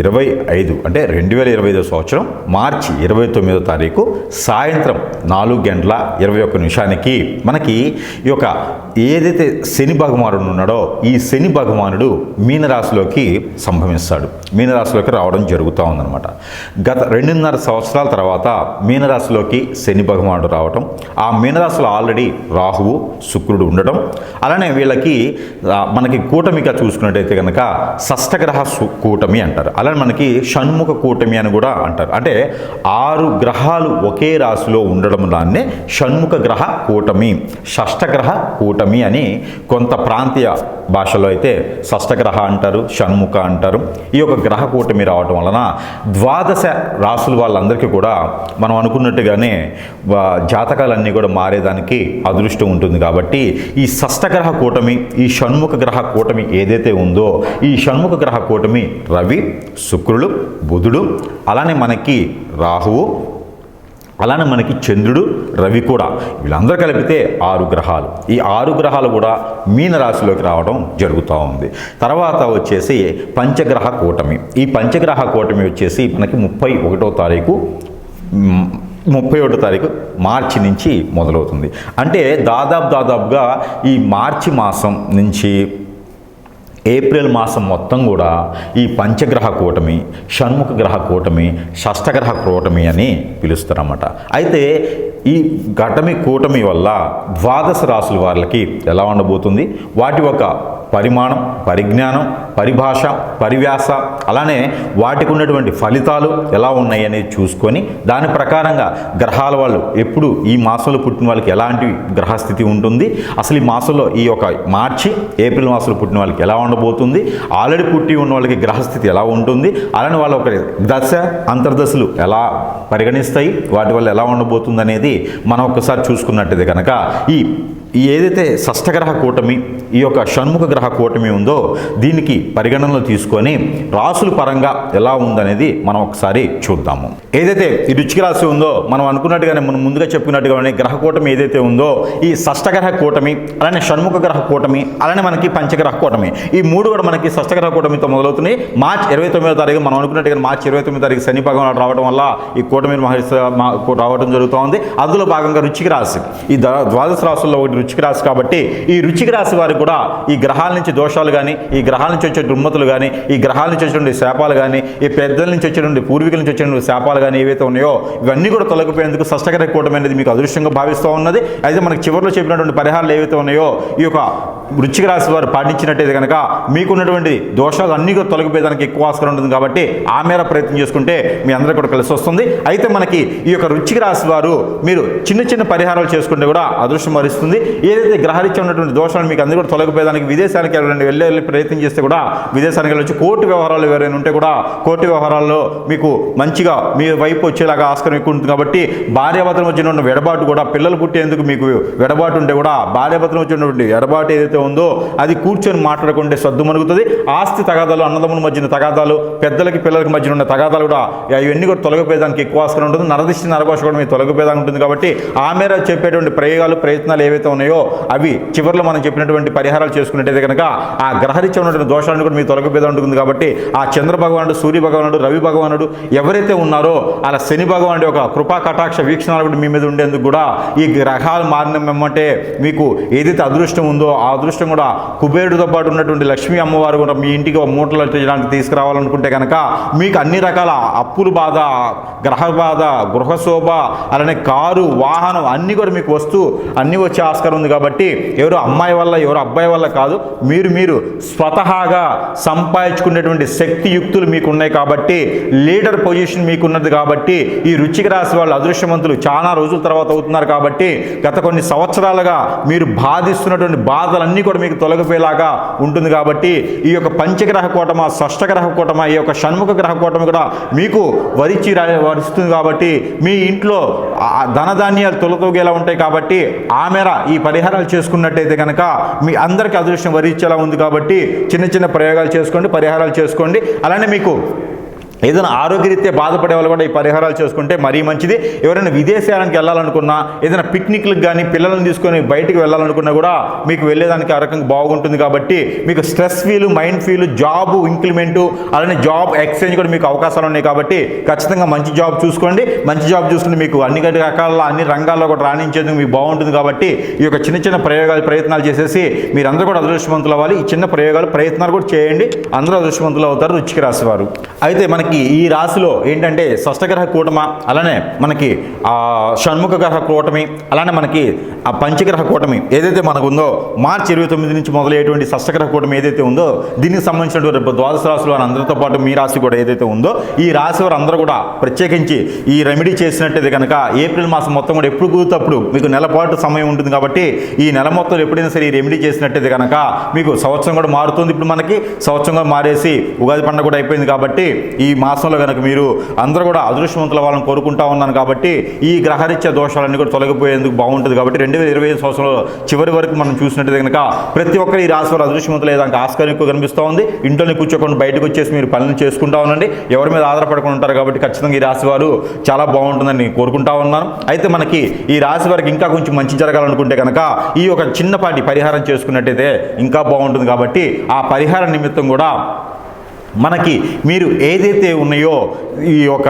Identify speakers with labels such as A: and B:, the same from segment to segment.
A: ఇరవై ఐదు అంటే రెండు వేల ఇరవై ఐదో సంవత్సరం మార్చి ఇరవై తొమ్మిదో తారీఖు సాయంత్రం నాలుగు గంటల ఇరవై ఒక్క నిమిషానికి మనకి ఈ యొక్క ఏదైతే శని భగవానుడు ఉన్నాడో ఈ శని భగవానుడు మీనరాశిలోకి సంభవిస్తాడు మీనరాశిలోకి రావడం జరుగుతూ ఉందన్నమాట. గత రెండున్నర సంవత్సరాల తర్వాత మీనరాశిలోకి శని భగవానుడు రావటం ఆ మీనరాశిలో ఆల్రెడీ రాహువు శుక్రుడు ఉండటం అలానే వీళ్ళకి మనకి కూటమిగా చూసుకున్నట్టయితే కనుక షష్టగ్రహ కూటమి అంటారు. అలానే మనకి షణ్ముఖ కూటమి అని కూడా అంటారు. అంటే ఆరు గ్రహాలు ఒకే రాశిలో ఉండడం దాన్నే షణ్ముఖ గ్రహ కూటమి షష్టగ్రహ కూటమి అని కొంత ప్రాంతీయ భాషలో అయితే షష్టగ్రహ అంటారు షణ్ముఖ అంటారు. ఈ యొక్క గ్రహ కూటమి రావటం వలన ద్వాదశ రాసుల వాళ్ళందరికీ కూడా మనం అనుకున్నట్టుగానే జాతకాలన్నీ కూడా మారేదానికి అదృష్టం ఉంటుంది కాబట్టి ఈ షష్టగ్రహ కూటమి ఈ షణ్ముఖ గ్రహ కూటమి ఏదైతే ఉందో ఈ షణ్ముఖ గ్రహ కూటమి రవి శుక్రుడు బుధుడు అలానే మనకి రాహువు అలానే మనకి చంద్రుడు రవి కూడా. వీళ్ళందరూ కలిపితే ఆరు గ్రహాలు. ఈ ఆరు గ్రహాలు కూడా మీనరాశిలోకి రావడం జరుగుతూ ఉంది. తర్వాత వచ్చేసి పంచగ్రహ కూటమి. ఈ పంచగ్రహ కూటమి వచ్చేసి మనకి ముప్పై ఒకటో తారీఖు ముప్పై ఒకటో తారీఖు మార్చి నుంచి మొదలవుతుంది. అంటే దాదాపు దాదాపుగా ఈ మార్చి మాసం నుంచి ఏప్రిల్ మాసం మొత్తం కూడా ఈ పంచగ్రహ కూటమి షణ్ముఖ గ్రహ కూటమి షష్టగ్రహ కూటమి అని పిలుస్తారన్నమాట. అయితే ఈ ఘటమి కూటమి వల్ల ద్వాదశ రాసుల వాళ్ళకి ఎలా ఉండబోతుంది? వాటి యొక్క పరిమాణం పరిజ్ఞానం పరిభాష పరివ్యాస అలానే వాటికి ఉన్నటువంటి ఫలితాలు ఎలా ఉన్నాయి అనేది చూసుకొని దాని ప్రకారంగా గ్రహాల వాళ్ళు ఎప్పుడు ఈ మాసంలో పుట్టిన వాళ్ళకి ఎలాంటి గ్రహస్థితి ఉంటుంది? అసలు ఈ మాసంలో ఈ యొక్క మార్చి ఏప్రిల్ మాసంలో పుట్టిన వాళ్ళకి ఎలా ఉండబోతుంది. ఆల్రెడీ పుట్టి ఉన్న వాళ్ళకి గ్రహస్థితి ఎలా ఉంటుంది? అలానే వాళ్ళ ఒక దశ అంతర్దశలు ఎలా పరిగణిస్తాయి? వాటి వల్ల ఎలా ఉండబోతుంది అనేది మనం ఒకసారి చూసుకున్నట్టయితే కనుక ఈ ఈ ఏదైతే షష్టగ్రహ కూటమి ఈ యొక్క షణ్ముఖ గ్రహ కూటమి ఉందో దీనికి పరిగణనలో తీసుకొని రాసుల పరంగా ఎలా ఉందనేది మనం ఒకసారి చూద్దాము. ఏదైతే ఈ రుచికి రాశి ఉందో మనం అనుకున్నట్టుగానే మనం ముందుగా చెప్పుకున్నట్టుగానే గ్రహ కూటమి ఏదైతే ఉందో ఈ షష్టగ్రహ కూటమి అలానే షణ్ముఖ గ్రహ కూటమి అలానే మనకి పంచగ్రహ కూటమి ఈ మూడు కూడా మనకి షష్టగ్రహ కూటమితో మొదలవుతున్నాయి. మార్చ్ ఇరవై తొమ్మిదో తారీఖు మనం అనుకున్నట్టుగా మార్చి ఇరవై తొమ్మిదో తారీఖు శని భగవానుడు రావడం వల్ల ఈ కూటమి మహర్షి మా- రావడం జరుగుతోంది. అందులో భాగంగా రుచికి రాశి. ఈ ద్వాదశ రాశుల్లో ఒకటి రుచికి రాశి కాబట్టి ఈ రుచికి రాశి వారికి కూడా ఈ గ్రహాల నుంచి దోషాలు కానీ ఈ గ్రహాల నుంచి వచ్చే దుమ్మతులు కానీ ఈ గ్రహాల నుంచి వచ్చేటువంటి శాపాలు కానీ ఈ పెద్దల నుంచి వచ్చేటువంటి పూర్వీకుల నుంచి వచ్చేటువంటి శాపాలు కానీ ఏవైతే ఉన్నాయో ఇవన్నీ కూడా తొలగిపోయేందుకు సష్టకర కూటమి అనేది మీకు అదృష్టంగా భావిస్తూ ఉన్నది. అయితే మనకి చివరిలో చెప్పినటువంటి పరిహారాలు ఏవైతే ఉన్నాయో ఈ యొక్క వృచ్చిక రాశి వారు పాటించినట్టయితే కనుక మీకున్నటువంటి దోషాలు అన్నీ కూడా తొలగిపోయేదానికి ఎక్కువ ఆస్కారం ఉంటుంది కాబట్టి ఆ మేర ప్రయత్నం చేసుకుంటే మీ అందరికీ కూడా కలిసి వస్తుంది. అయితే మనకి ఈ యొక్క రుచికి రాశి వారు మీరు చిన్న చిన్న పరిహారాలు చేసుకుంటే కూడా అదృష్టం వరిస్తుంది. ఏదైతే గ్రహరీత్యా ఉన్నటువంటి దోషాలు మీకు అందరూ కూడా తొలగిపోయేదానికి విదేశానికి ఎవరైనా వెళ్ళే ప్రయత్నం చేస్తే కూడా విదేశానికి వెళ్ళొచ్చు కోర్టు వ్యవహారాలు ఎవరైనా ఉంటే కూడా కోర్టు వ్యవహారాల్లో మీకు మంచిగా మీ వైపు వచ్చేలాగా ఆస్కారం ఎక్కువ ఉంటుంది కాబట్టి భార్యాభర్తల వచ్చినటువంటి వెడబాటు కూడా పిల్లలు పుట్టేందుకు మీకు వెడబాటు ఉంటే కూడా భార్యాభర్తల వచ్చినటువంటి వెడబాటు ఎడబాటు ఏదైతే ఉందో అది కూర్చొని మాట్లాడుకుంటే సద్దు మరుగుతుంది. ఆస్తి తగాదాలు అన్నదమ్ముల మధ్యన తగాదాలు పెద్దలకి పిల్లలకి మధ్యన ఉన్న తగాదాలు కూడా ఇవన్నీ కూడా తొలగిపోయేదానికి ఎక్కువ ఆస్కారం ఉంటుంది. నరదిష్టి నరభాష కూడా మీకు తొలగిపోయేదానికి ఉంటుంది కాబట్టి ఆ మేర చెప్పేటువంటి ప్రయోగాలు ప్రయత్నాలు ఏవైతే ఉన్నాయో అవి చివరిలో మనం చెప్పినటువంటి పరిహారాలు చేసుకున్నట్టయితే కనుక ఆ గ్రహరీత్యా ఉన్నటువంటి దోషాలను కూడా మీ తొలగిపోయేదా ఉంటుంది కాబట్టి ఆ చంద్ర భగవానుడు సూర్య భగవానుడు రవి భగవానుడు ఎవరైతే ఉన్నారో అలా శని భగవానుడు ఒక కృపా కటాక్ష వీక్షణాలు కూడా మీ మీద ఉండేందుకు కూడా ఈ గ్రహాలు మారిన మేమంటే మీకు ఏదైతే అదృష్టం ఉందో ఆ అదృష్టం కూడా కుబేరుడితో పాటు ఉన్నటువంటి లక్ష్మీ అమ్మవారు కూడా మీ ఇంటికి మూటలు చేయడానికి తీసుకురావాలనుకుంటే కనుక మీకు అన్ని రకాల అప్పుల బాధ గ్రహ బాధ గృహశోభ అలానే కారు వాహనం అన్నీ కూడా మీకు వస్తూ అన్నీ వచ్చే ఆస్కారం ఉంది కాబట్టి ఎవరు అమ్మాయి వల్ల ఎవరు అబ్బాయి వల్ల కాదు. మీరు మీరు స్వతహాగా సంపాదించుకునేటువంటి శక్తి యుక్తులు మీకు ఉన్నాయి కాబట్టి లీడర్ పొజిషన్ మీకు ఉన్నది కాబట్టి ఈ రుచిక రాశి వాళ్ళు అదృశ్యవంతులు చాలా రోజుల తర్వాత అవుతున్నారు కాబట్టి గత కొన్ని సంవత్సరాలుగా మీరు బాధిస్తున్నటువంటి బాధలన్నీ కూడా మీకు తొలగిపోయేలాగా ఉంటుంది కాబట్టి ఈ యొక్క పంచగ్రహ కూటమ షష్టగ్రహ కూటమ ఈ యొక్క షణ్ముఖ గ్రహ కూటమి కూడా మీకు వరిచి రా- వరిస్తుంది కాబట్టి మీ ఇంట్లో ధనధాన్యాలు తొలతూగేలా ఉంటాయి కాబట్టి ఆ మేర ఈ పరిహారాలు చేసుకున్నట్టయితే కనుక మీ అందరికీ అదృష్టం వరించేలా ఉంది కాబట్టి చిన్న చిన్న ప్రయోగాలు చేసుకోండి పరిహారాలు చేసుకోండి. అలానే మీకు ఏదైనా ఆరోగ్యరీత్యా బాధపడే వాళ్ళు కూడా ఈ పరిహారాలు చేసుకుంటే మరీ మంచిది. ఎవరైనా విదేశాలకు వెళ్ళాలనుకున్నా ఏదైనా పిక్నిక్లకు కానీ పిల్లలను తీసుకొని బయటికి వెళ్ళాలనుకున్నా కూడా మీకు వెళ్ళేదానికి ఆ రకంగా బాగుంటుంది కాబట్టి మీకు stress feel mind feel job increment అలానే జాబ్ ఎక్స్చేంజ్ కూడా మీకు అవకాశాలు ఉన్నాయి కాబట్టి ఖచ్చితంగా మంచి జాబ్ చూసుకోండి. మంచి జాబ్ చూసుకుని మీకు అన్ని రకాల అన్ని రంగాల్లో కూడా రాణించేందుకు మీకు బాగుంటుంది కాబట్టి ఈ యొక్క చిన్న చిన్న ప్రయోగాలు ప్రయత్నాలు చేసేసి మీరందరూ కూడా అదృష్టవంతులు అవ్వాలి. ఈ చిన్న ప్రయోగాలు ప్రయత్నాలు కూడా చేయండి. అందరూ అదృష్టవంతులు అవుతారు రుచికి రాసేవారు. అయితే మనకి ఈ రాశిలో ఏంటంటే షష్టగ్రహ కూటమ అలానే మనకి షణ్ముఖ గ్రహ కూటమి అలానే మనకి ఆ పంచగ్రహ కూటమి ఏదైతే మనకు ఉందో మార్చి ఇరవై తొమ్మిది నుంచి మొదలయ్యేటువంటి షష్టగ్రహ కూటమి ఏదైతే ఉందో దీనికి సంబంధించినటువంటి ద్వాదశ రాశులు అని అందరితో పాటు మీ రాశి కూడా ఏదైతే ఉందో ఈ రాశి వారు అందరూ కూడా ప్రత్యేకించి ఈ రెమెడీ చేసినట్టయితే కనుక ఏప్రిల్ మాసం మొత్తం కూడా ఎప్పుడు కూతప్పుడు మీకు నెల పాటు సమయం ఉంటుంది కాబట్టి ఈ నెల మొత్తం ఎప్పుడైనా సరే ఈ రెమెడీ చేసినట్టయితే కనుక మీకు సంవత్సరం కూడా మారుతుంది. ఇప్పుడు మనకి సంవత్సరం కూడా మారేసి ఉగాది పండుగ కూడా అయిపోయింది కాబట్టి ఈ మాసంలో కనుక మీరు అందరూ కూడా అదృష్టవంతుల వాళ్ళని కోరుకుంటా ఉన్నాను కాబట్టి ఈ గ్రహరీత్య దోషాలన్నీ కూడా తొలగిపోయేందుకు బాగుంటుంది కాబట్టి రెండు వేల ఇరవై ఐదు సంవత్సరంలో చివరి వరకు మనం చూసినట్టయితే కనుక ప్రతి ఒక్కరు ఈ రాశి వారు అదృష్టవంతులు ఏదానికి ఆస్కారం ఎక్కువ కనిపిస్తూ ఉంది. ఇంట్లోనే కూర్చోకుండా బయటకు వచ్చేసి మీరు పనులు చేసుకుంటా ఉండండి. ఎవరి మీద ఆధారపడకుండా ఉంటారు కాబట్టి ఖచ్చితంగా ఈ రాశి వారు చాలా బాగుంటుందని కోరుకుంటా ఉన్నాను. అయితే మనకి ఈ రాశి వారికి ఇంకా కొంచెం మంచి జరగాలనుకుంటే కనుక ఈ ఒక చిన్నపాటి పరిహారం చేసుకున్నట్టయితే ఇంకా బాగుంటుంది కాబట్టి ఆ పరిహార నిమిత్తం కూడా మనకి మీరు ఏదైతే ఉన్నాయో ఈ యొక్క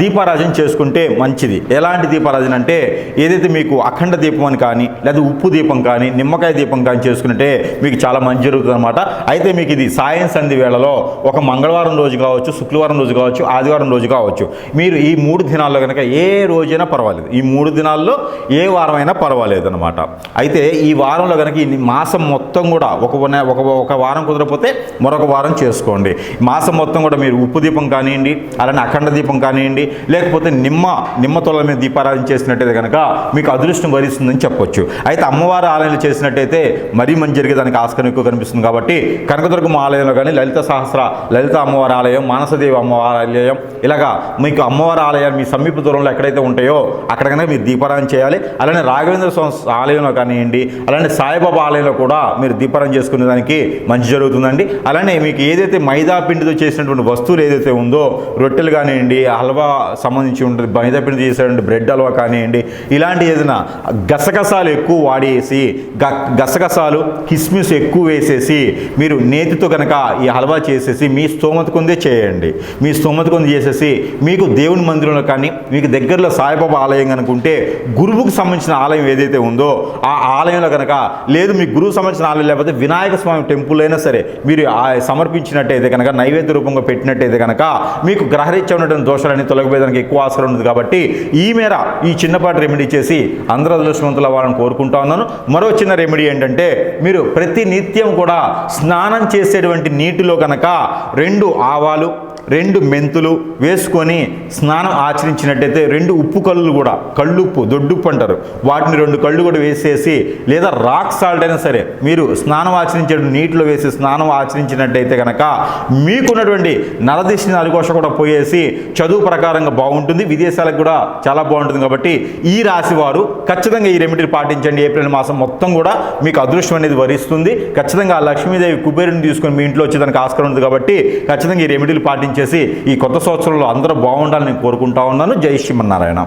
A: దీపారాజన చేసుకుంటే మంచిది. ఎలాంటి దీపారాజన అంటే ఏదైతే మీకు అఖండ దీపం అని కానీ లేదా ఉప్పు దీపం కానీ నిమ్మకాయ దీపం కానీ చేసుకుంటే మీకు చాలా మంచి జరుగుతుంది అనమాట అయితే మీకు ఇది సాయం సంధి వేళలో ఒక మంగళవారం రోజు కావచ్చు శుక్రవారం రోజు కావచ్చు ఆదివారం రోజు కావచ్చు. మీరు ఈ మూడు దినాల్లో కనుక ఏ రోజైనా పర్వాలేదు. ఈ మూడు దినాల్లో ఏ వారం అయినా పర్వాలేదు అనమాట అయితే ఈ వారంలో కనుక ఈ మాసం మొత్తం కూడా ఒక ఒక ఒక వారం కుదరకపోతే మరొక వారం చేసుకోండి. చేసుకోండి మాసం మొత్తం కూడా మీరు ఉప్పు దీపం కానివ్వండి అలానే అఖండ దీపం కానివ్వండి లేకపోతే నిమ్మ నిమ్మ తొల మీద దీపారాధన చేసినట్టయితే కనుక మీకు అదృష్టం వరిస్తుందని చెప్పొచ్చు. అయితే అమ్మవారి ఆలయంలో చేసినట్టయితే మరీ మంచి జరిగే దానికి ఆస్కారం ఎక్కువ కనిపిస్తుంది కాబట్టి కనకదుర్గమ్మ ఆలయంలో కానీ లలిత సహస్ర లలిత అమ్మవారి ఆలయం మానసదేవి అమ్మవారి ఆలయం ఇలాగా మీకు అమ్మవారి ఆలయం మీ సమీప దూరంలో ఎక్కడైతే ఉంటాయో అక్కడ కనుక మీరు దీపారాధన చేయాలి. అలానే రాఘవేంద్ర స్వామి ఆలయంలో కానివ్వండి అలానే సాయిబాబా ఆలయంలో కూడా మీరు దీపారాధన చేసుకునే దానికి మంచి జరుగుతుందండి. అలానే మీకు ఏదైతే మైదా పిండితో చేసినటువంటి వస్తువులు ఏదైతే ఉందో రొట్టెలు కానివ్వండి హల్వా సంబంధించి ఉంటుంది మైదా పిండి చేసేటువంటి బ్రెడ్ హల్వా కానివ్వండి ఇలాంటి ఏదైనా గసగసాలు ఎక్కువ వాడేసి గ గసగసాలు కిస్మిస్ ఎక్కువ వేసేసి మీరు నేతితో కనుక ఈ హల్వా చేసేసి మీ స్తోమత కొందే చేయండి. మీ స్తోమత కొంది చేసేసి మీకు దేవుని మందిరంలో కానీ మీకు దగ్గరలో సాయిబాబా ఆలయం కనుకుంటే గురువుకు సంబంధించిన ఆలయం ఏదైతే ఉందో ఆ ఆలయంలో కనుక లేదు మీ గురువుకు సంబంధించిన ఆలయం లేకపోతే వినాయక స్వామి టెంపుల్ అయినా సరే మీరు ఆ పెట్టినట్టయితే కనుక నైవేద్య రూపంగా పెట్టినట్టయితే కనుక మీకు గ్రహరీత్యా ఉన్నటువంటి దోషాలన్నీ తొలగిపోయేదానికి ఎక్కువ ఆసరం ఉంది కాబట్టి ఈ మేర ఈ చిన్నపాటి రెమెడీ చేసి అందరూ అదృష్టవంతులు అవ్వాలని కోరుకుంటా ఉన్నాను. మరో చిన్న రెమెడీ ఏంటంటే మీరు ప్రతి నిత్యం కూడా స్నానం చేసేటువంటి నీటిలో కనుక రెండు ఆవాలు రెండు మెంతులు వేసుకొని స్నానం ఆచరించినట్టయితే రెండు ఉప్పు కళ్ళు కూడా కళ్ళుప్పు దొడ్డుప్పు అంటారు వాటిని రెండు కళ్ళు కూడా వేసేసి లేదా రాక్ సాల్ట్ అయినా సరే మీరు స్నానం ఆచరించే నీటిలో వేసి స్నానం ఆచరించినట్టయితే కనుక మీకున్నటువంటి నరదిశ నలుగోష కూడా పోయేసి చదువు ప్రకారంగా బాగుంటుంది విదేశాలకు కూడా చాలా బాగుంటుంది కాబట్టి ఈ రాశి వారు ఖచ్చితంగా ఈ రెమెడీని పాటించండి. ఏప్రిల్ మాసం మొత్తం కూడా మీకు అదృష్టం అనేది వరిస్తుంది. ఖచ్చితంగా ఆ లక్ష్మీదేవి కుబేరుని తీసుకొని మీ ఇంట్లో వచ్చేదానికి ఆస్కారం ఉంది కాబట్టి ఖచ్చితంగా ఈ రెమెడీలు వచ్చేసి ఈ కొత్త సంవత్సరంలో అందరూ బాగుండాలని కోరుకుంటా ఉన్నాను. జై శ్రీమన్నారాయణ.